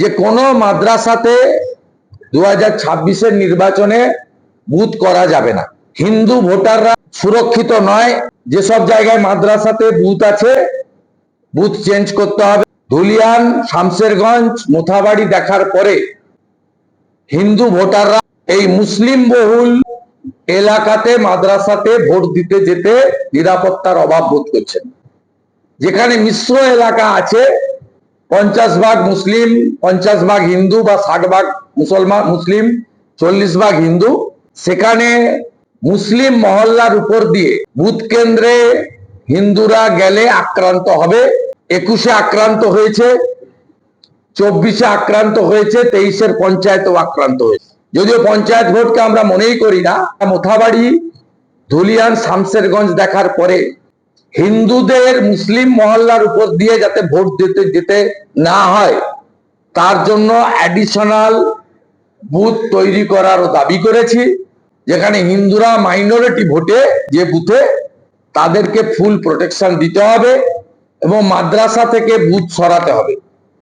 যে কোনো মাদ্রাসাতে দু হাজার ছাব্বিশের নির্বাচনে বুথ করা যাবে না। হিন্দু ভোটাররা সুরক্ষিত নয়, যেসব জায়গায় মাদ্রাসাতে বুথ আছে, বুথ চেঞ্জ করতে হবে। ধুলিয়ান, শামশেরগঞ্জ, মোথাবাড়ি দেখার পরে হিন্দু ভোটাররা এই মুসলিম বহুল এলাকাতে মাদ্রাসাতে ভোট দিতে যেতে নিরাপত্তার অভাব বোধ করছেন। যেখানে মিশ্র এলাকা আছে পঞ্চাশ ভাগ মুসলিম, পঞ্চাশ ভাগ হিন্দু বা ষাট ভাগ মুসলমান, মুসলিম, চল্লিশ ভাগ হিন্দু। সেখানে মুসলিম মহল্লার উপর দিয়ে বুথ কেন্দ্রে হিন্দুরা গেলে আক্রান্ত হবে। একুশে আক্রান্ত হয়েছে, চব্বিশে আক্রান্ত হয়েছে, তেইশের পঞ্চায়েতও আক্রান্ত হয়েছে। যদিও পঞ্চায়েত ভোটকে আমরা মনেই করি না, মোথাবাড়ি, ধুলিয়ান, শামশেরগঞ্জ দেখার পরে হিন্দুদের মুসলিম মহল্লার উপর দিয়ে যাতে ভোট দিতে যেতে না হয়, তার জন্য অ্যাডিশনাল বুথ তৈরি করারও দাবি করেছি, যেখানে হিন্দুরা মাইনরিটি ভোটে যে বুথে তাদেরকে ফুল প্রোটেকশন দিতে হবে এবং মাদ্রাসা থেকে বুথ সরাতে হবে।